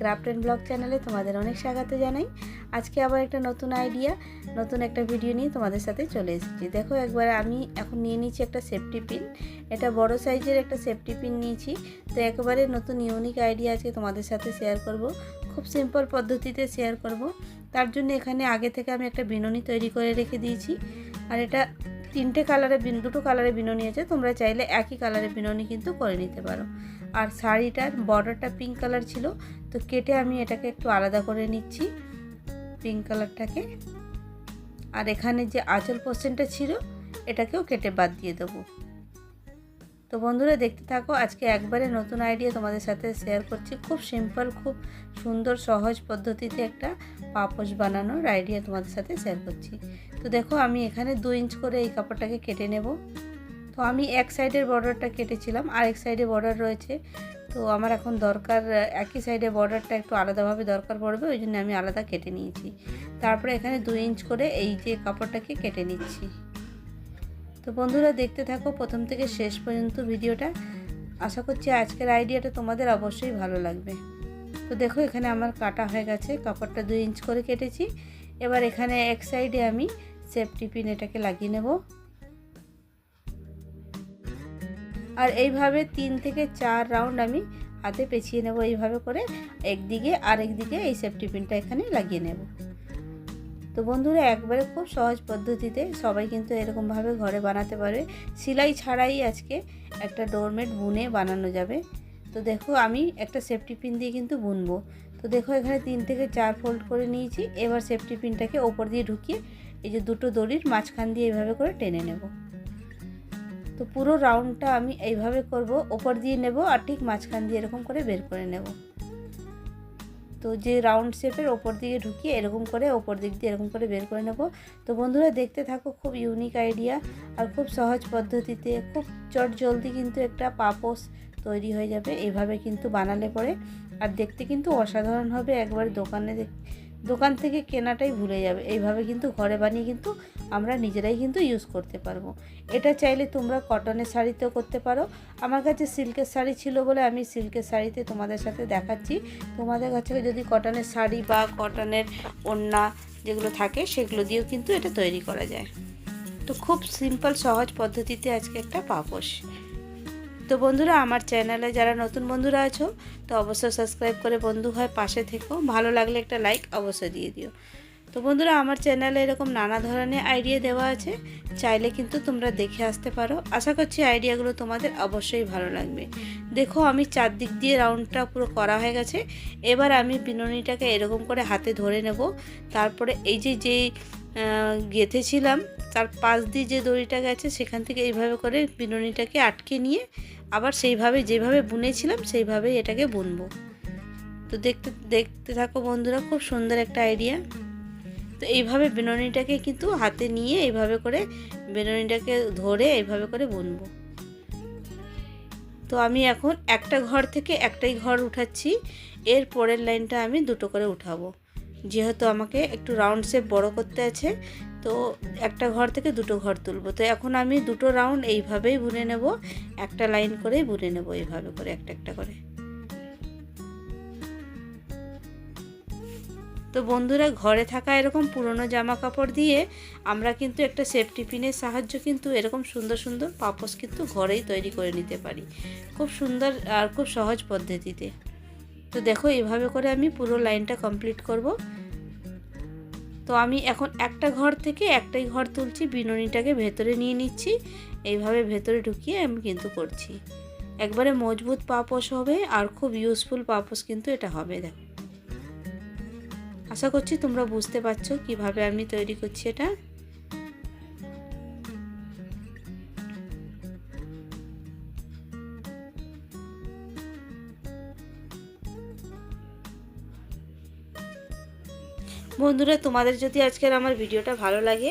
Craft and blog চ্যানেলে তোমাদের অনেক স্বাগত জানাই। আজকে আবার একটা নতুন আইডিয়া নতুন একটা ভিডিও নিয়ে তোমাদের সাথে চলে এসেছি। দেখো একবার আমি এখন নিয়ে নিচ্ছি একটা সেফটি পিন এটা বড় সাইজের একটা সেফটি পিন নিয়েছি। তো একেবারে নতুন ইউনিক আইডিয়া আজকে তোমাদের সাথে শেয়ার করব। খুব সিম্পল পদ্ধতিতে শেয়ার করব। তার জন্য এখানে আগে থেকে আমি একটা বিনুনি তৈরি করে রেখে দিয়েছি। আর এটা তিনটে কালারের বিন দুটো কালারের বিনুনি আছে। তোমরা চাইলে একই কালারের বিনুনি কিন্তু করে নিতে পারো। আর শাড়িটার বর্ডারটা পিঙ্ক কালার ছিল, তো কেটে আমি এটাকে একটু আলাদা করে নিচ্ছি পিঙ্ক কালারটাকে আর এখানে যে আঁচল পোর্শনটা ছিল, এটাকেও কেটে বাদ দিয়ে দেবো। তো বন্ধুরা দেখতে থাকো, আজকে একবারে নতুন আইডিয়া তোমাদের সাথে শেয়ার করছি। খুব সিম্পল খুব সুন্দর, সহজ পদ্ধতিতে একটা পাপোশ বানানোর আইডিয়া তোমাদের সাথে শেয়ার করছি। তো দেখো, আমি এখানে দু ইঞ্চ করে এই কাপড়টাকে কেটে নেব। তো আমি এক সাইডের বর্ডারটা কেটেছিলাম আর এক সাইডে বর্ডার রয়েছে। তো আমার এখন দরকার একই সাইডে বর্ডারটা একটু আলাদাভাবে দরকার পড়বে, ওই জন্য আমি আলাদা কেটে নিয়েছি। তারপরে এখানে দুই ইঞ্চ করে এই যে কাপড়টাকে কেটে নিচ্ছি। তো বন্ধুরা, দেখতে থাকো প্রথম থেকে শেষ পর্যন্ত ভিডিওটা। আশা করছি আজকের আইডিয়াটা তোমাদের অবশ্যই ভালো লাগবে। তো দেখো, এখানে আমার কাটা হয়ে গেছে, কাপড়টা দুই ইঞ্চ করে কেটেছি। এবার এখানে এক সাইডে আমি সেফটি পিন এটাকে লাগিয়ে নেব। আর এইভাবে তিন থেকে চার রাউন্ড আমি হাতে পেঁচিয়ে নেব এইভাবে করে। একদিকে আর একদিকে এই সেফটি পিনটা এখানে লাগিয়ে নেব। তো বন্ধুরা, একবারে খুব সহজ পদ্ধতিতে সবাই কিন্তু এরকমভাবে ঘরে বানাতে পারবে সেলাই ছাড়াই আজকে একটা ডোরমেট বুনে বানানো যাবে। তো দেখো, আমি একটা সেফটি পিন দিয়ে কিন্তু বুনবো। তো দেখো, এখানে তিন থেকে চার ফোল্ড করে নিয়েছি। এবার সেফটি পিনটাকে ওপর দিয়ে ঢুকিয়ে এই যে দুটো দড়ির মাঝখান দিয়ে এইভাবে করে টেনে নেব। তো পুরো রাউন্ডটা আমি এইভাবে করব, ওপর দিয়ে নেব আর ঠিক মাঝখান দিয়ে এরকম করে বের করে নেব। তো যে রাউন্ড শেপের ওপর দিকে ঢুকিয়ে এরকম করে ওপর দিক দিয়ে এরকম করে বের করে নেব। তো বন্ধুরা, দেখতে থাকো, খুব ইউনিক আইডিয়া আর খুব সহজ পদ্ধতিতে, খুব চট জলদি কিন্তু একটা পাপোস তৈরি হয়ে যাবে। এইভাবে কিন্তু বানালে পরে, আর দেখতে কিন্তু অসাধারণ হবে। একবার দোকানে দোকান থেকে কেনাটাই ভুলে যাবে। এইভাবে কিন্তু ঘরে বানিয়ে কিন্তু আমরা নিজেরাই কিন্তু ইউজ করতে পারব। এটা চাইলে তোমরা কটনের শাড়িতেও করতে পারো। আমার কাছে সিল্কের শাড়ি ছিল বলে আমি সিল্কের শাড়িতে তোমাদের সাথে দেখাচ্ছি। তোমাদের কাছে যদি কটনের শাড়ি বা কটনের ওড়না যেগুলো থাকে সেগুলো দিয়েও কিন্তু এটা তৈরি করা যায়। তো খুব সিম্পল সহজ পদ্ধতিতে আজকে একটা পাপোশ। তো বন্ধুরা, আমার চ্যানেলে যারা নতুন বন্ধুরা আছো, তো অবশ্যই সাবস্ক্রাইব করে বন্ধু হয় পাশে থেকো। ভালো লাগলে একটা লাইক অবশ্যই দিয়ে দিও। তো বন্ধুরা, আমার চ্যানেলে এরকম নানা ধরনের আইডিয়া দেওয়া আছে। চাইলে কিন্তু তোমরা দেখে আসতে পারো। আশা করছি আইডিয়াগুলো তোমাদের অবশ্যই ভালো লাগবে। দেখো, আমি চারদিক দিয়ে রাউন্ডটা পুরো করা হয়ে গেছে। এবার আমি বিনুনিটাকে এরকম করে হাতে ধরে নেব। তারপরে এই যে যেই গেঁথেছিলাম, তার পাশ দিয়ে যে দড়িটা গেছে, সেখান থেকে এইভাবে করে বিনুনিটাকে আটকে নিয়ে আবার সেইভাবে যেভাবে বুনেছিলাম, সেইভাবেই এটাকে বুনবো। তো দেখতে দেখতে থাকো বন্ধুরা, খুব সুন্দর একটা আইডিয়া তো এইভাবে বেননিটাকে কিন্তু হাতে নিয়ে এইভাবে করে বেননিটাকে ধরে এইভাবে করে বুনবো। তো আমি এখন একটা ঘর থেকে একটাই ঘর উঠাচ্ছি। এর পরের লাইনটা আমি দুটো করে উঠাবো। যেহেতু আমাকে একটু রাউন্ড শেপ বড় করতে আছে তো একটা ঘর থেকে দুটো ঘর তুলবো। তো এখন আমি দুটো রাউন্ড এইভাবেই বুনে নেব। একটা লাইন করেই বুনে নেব এইভাবে করে, একটা একটা করে। তো বন্ধুরা, ঘরে থাকা এরকম পুরনো জামা কাপড় দিয়ে আমরা কিন্তু একটা সেফটি পিনের সাহায্য কিন্তু এরকম সুন্দর সুন্দর পাপোস কিন্তু ঘরেই তৈরি করে নিতে পারি। খুব সুন্দর আর খুব সহজ পদ্ধতিতে। তো দেখো, এইভাবে করে আমি পুরো লাইনটা কমপ্লিট করব। তো আমি এখন একটা ঘর থেকে একটাই ঘর তুলছি, বিনুনিটাকে ভেতরে নিয়ে নিচ্ছি। এইভাবে ভেতরে ঢুকিয়ে আমি কিন্তু করছি। একবারে মজবুত পাপোশ হবে আর খুব ইউজফুল পাপোশ কিন্তু এটা হবে, দেখো। আশা করছি তোমরা বুঝতে পারছ কীভাবে আমি তৈরি করছি এটা। বন্ধুরা, তোমাদের যদি আজকের আমার ভিডিওটা ভালো লাগে,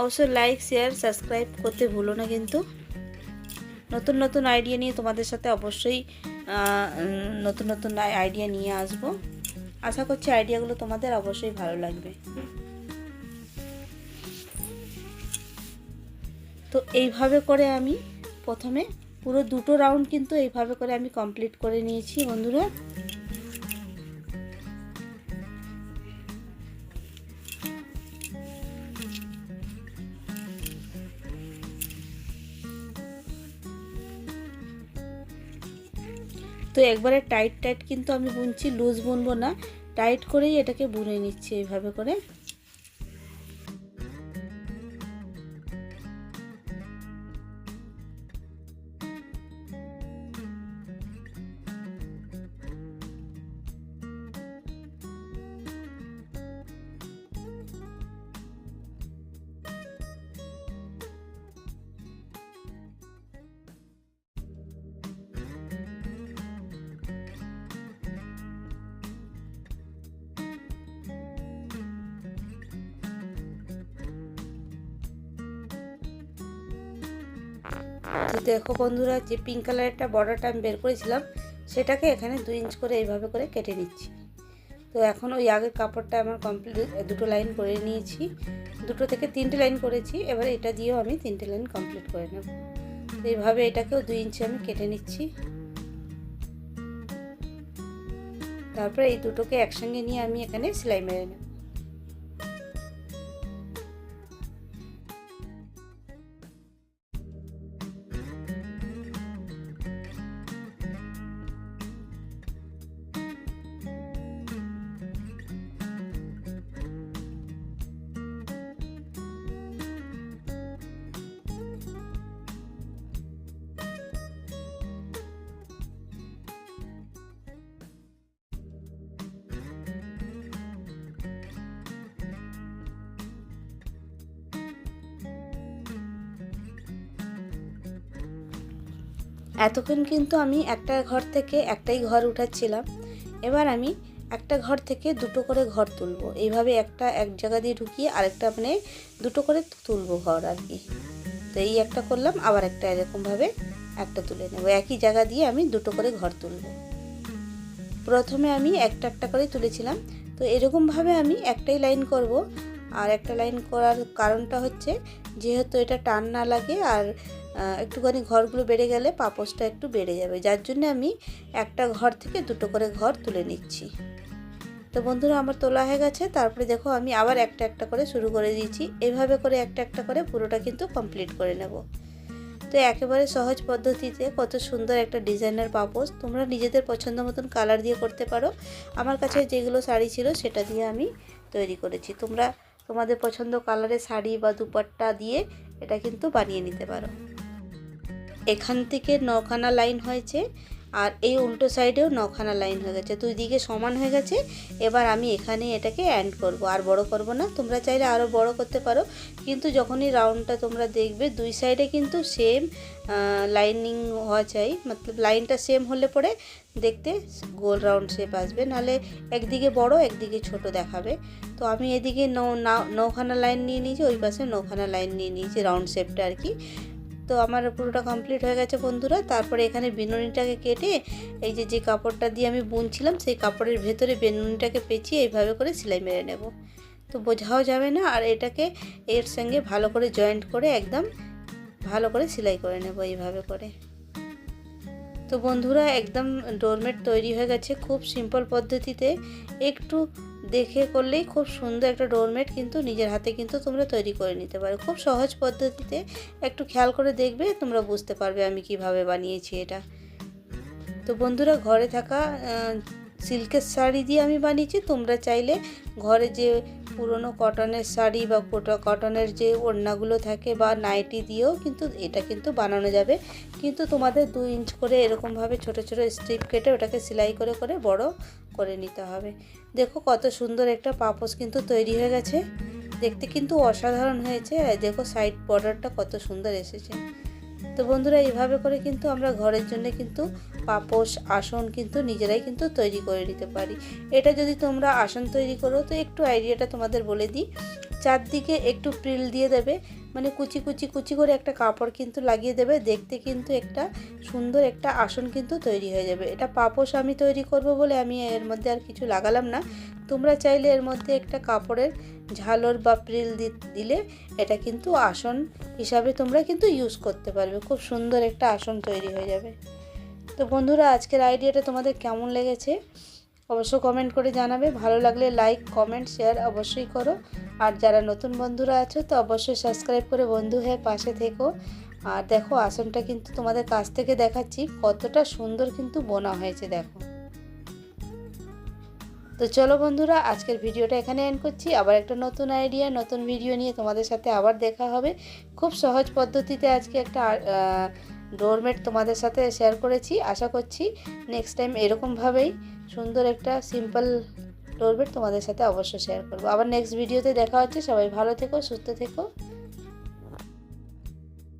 অবশ্যই লাইক শেয়ার সাবস্ক্রাইব করতে ভুলো না কিন্তু। নতুন নতুন আইডিয়া নিয়ে তোমাদের সাথে অবশ্যই নতুন নতুন আইডিয়া নিয়ে আসব। আশা করছি আইডিয়াগুলো তোমাদের অবশ্যই ভালো লাগবে। তো এইভাবে করে আমি প্রথমে পুরো দুটো রাউন্ড কিন্তু এইভাবে করে আমি কমপ্লিট করে নিয়েছি বন্ধুরা। তো একবারে টাইট টাইট কিন্তু আমি বুনছি লুজ বুনবো না। টাইট করেই এটাকে বুনে নিচ্ছি এইভাবে করে। তো দেখো বন্ধুরা যে পিঙ্ক কালারেরটা বর্ডারটা আমি বের করেছিলাম, সেটাকে এখানে দুই ইঞ্চ করে এইভাবে করে কেটে নিচ্ছি। তো এখন ওই আগের কাপড়টা আমার কমপ্লিট দুটো লাইন করে নিয়েছি। দুটো থেকে তিনটে লাইন করেছি, এবার এটা দিয়েও আমি তিনটে লাইন কমপ্লিট করে নেব। তো এইভাবে এটাকেও দুই ইঞ্চি আমি কেটে নিচ্ছি। তারপরে এই দুটোকে একসঙ্গে নিয়ে আমি এখানে সেলাই মেরে নেব। এতক্ষণ কিন্তু আমি একটা ঘর থেকে একটাই ঘর উঠাচ্ছিলাম। এবার আমি একটা ঘর থেকে দুটো করে ঘর তুলব। এইভাবে একটা এক জায়গা দিয়ে ঢুকিয়ে আরেকটা মানে দুটো করে তুলব ঘর আর কি। তো এই একটা করলাম, আবার একটা এরকমভাবে একটা তুলে নেব। একই জায়গা দিয়ে আমি দুটো করে ঘর তুলব। প্রথমে আমি একটা একটা করে তুলেছিলাম। তো এরকমভাবে আমি একটাই লাইন করব। আর একটা লাইন করার কারণটা হচ্ছে, যেহেতু এটা টান না লাগে আর একটুখানি ঘরগুলো বেড়ে গেলে পাপোসটা একটু বেড়ে যাবে। যার জন্য আমি একটা ঘর থেকে দুটো করে ঘর তুলে নিচ্ছি। তো বন্ধুরা, আমার তোলা হয়ে গেছে। তারপরে দেখো, আমি আবার একটা একটা করে শুরু করে দিয়েছি। এভাবে করে একটা একটা করে পুরোটা কিন্তু কমপ্লিট করে নেব। তো একেবারে সহজ পদ্ধতিতে কত সুন্দর একটা ডিজাইনের পাপোস তোমরা নিজেদের পছন্দ মতন কালার দিয়ে করতে পারো। আমার কাছে যেগুলো শাড়ি ছিল, সেটা দিয়ে আমি তৈরি করেছি। তোমরা তোমাদের পছন্দ কালারের শাড়ি বা দুপাট্টা দিয়ে এটা কিন্তু বানিয়ে নিতে পারো। এখান থেকে নখানা লাইন হয়েছে আর এই উল্টো সাইডেও নখানা লাইন হয়ে গেছে। দুই দিকে সমান হয়ে গেছে। এবার আমি এখানে এটাকে অ্যান্ড করব। আর বড় করব না। তোমরা চাইলে আরও বড় করতে পারো। কিন্তু যখনই রাউন্ডটা তোমরা দেখবে, দুই সাইডে কিন্তু সেম লাইনিং হওয়া চাই। মতলব লাইনটা সেম হলে পরে দেখতে গোল রাউন্ড শেপ আসবে। নাহলে একদিকে বড়, একদিকে ছোট দেখাবে। তো আমি এদিকে নৌখানা লাইন নিয়ে নিয়েছি, ওই পাশে নৌখানা লাইন নিয়ে নিয়েছি রাউন্ড শেপটা আর কি। তো আমার পুরোটা কমপ্লিট হয়ে গেছে বন্ধুরা। তারপরে এখানে বেনুনিটাকে কেটে এই যে যে কাপড়টা দিয়ে আমি বুনছিলাম, সেই কাপড়ের ভেতরে বেনুনিটাকে পেঁচিয়ে এইভাবে করে সেলাই মেরে নেব। তো বোঝাও যাবে না, আর এটাকে এর সঙ্গে ভালো করে জয়েন্ট করে একদম ভালো করে সেলাই করে নেব এইভাবে করে। তো বন্ধুরা, একদম ডোরমেট তৈরি হয়ে গেছে খুব সিম্পল পদ্ধতিতে। একটু দেখে করলেই খুব সুন্দর একটা ডোরমেট কিন্তু নিজের হাতে কিন্তু তোমরা তৈরি করে নিতে পারো। খুব সহজ পদ্ধতিতে একটু খেয়াল করে দেখবে, তোমরা বুঝতে পারবে আমি কীভাবে বানিয়েছি এটা। তো বন্ধুরা, ঘরে থাকা সিল্কের শাড়ি দিয়ে আমি বানিয়েছি। তোমরা চাইলে ঘরে যে পুরনো কটনের শাড়ি বা কোটা কটনের যে ওড়নাগুলো থাকে বা নাইটি দিয়েও কিন্তু এটা কিন্তু বানানো যাবে। কিন্তু তোমাদের দু ইঞ্চ করে এরকমভাবে ছোট ছোট স্ট্রিপ কেটে ওটাকে সেলাই করে করে বড় করে নিতে হবে। দেখো কত সুন্দর একটা পাপোস কিন্তু তৈরি হয়ে গেছে। দেখতে কিন্তু অসাধারণ হয়েছে। দেখো সাইড বর্ডারটা কত সুন্দর এসেছে। তো বন্ধুরা, এইভাবে করে কিন্তু আমরা ঘরের জন্য কিন্তু পাপোশ আসন কিন্তু নিজেরাই কিন্তু তৈরি করে নিতে পারি। এটা যদি তোমরা আসন তৈরি করো, তো একটু আইডিয়াটা তোমাদের বলে দিই। চারদিকে একটু প্রিল দিয়ে দেবে মানে কুচি কুচি কুচি করে একটা কাপড় কিন্তু লাগিয়ে দেবে, দেখতে কিন্তু একটা সুন্দর একটা আসন কিন্তু তৈরি হয়ে যাবে। এটা পাপোশ আমি তৈরি করব বলে আমি এর মধ্যে আর কিছু লাগালাম না। তোমরা চাইলে এর মধ্যে একটা কাপড়ের ঝালর বা প্রিল দিলে এটা কিন্তু আসন হিসাবে তোমরা কিন্তু ইউজ করতে পারবে। খুব সুন্দর একটা আসন তৈরি হয়ে যাবে। তো বন্ধুরা, আজকের আইডিয়াটা তোমাদের কেমন লেগেছে? অবশ্য কমেন্ট করে জানাবে। ভালো লাগলে লাইক কমেন্ট শেয়ার অবশ্যই করো। আর যারা নতুন বন্ধুরা আছো, তো অবশ্যই সাবস্ক্রাইব করে বন্ধু হয়ে পাশে থেকো। আর দেখো, আসনটা কিন্তু তোমাদের কাছ থেকে দেখাচ্ছি। কতটা সুন্দর কিন্তু বোনা হয়েছে, দেখো। তো চলো বন্ধুরা, আজকের ভিডিওটা এখানে এন্ড করছি। আবার একটা নতুন আইডিয়া নতুন ভিডিও নিয়ে তোমাদের সাথে আবার দেখা হবে। খুব সহজ পদ্ধতিতে আজকে একটা ডোরমেট তোমাদের সাথে শেয়ার করেছি। আশা করছি নেক্সট টাইম এরকমভাবেই সুন্দর একটা সিম্পল ডোরমেট তোমাদের সাথে অবশ্যই শেয়ার করব। আবার নেক্সট ভিডিওতে দেখা হচ্ছে। সবাই ভালো থেকো, সুস্থ থেকো।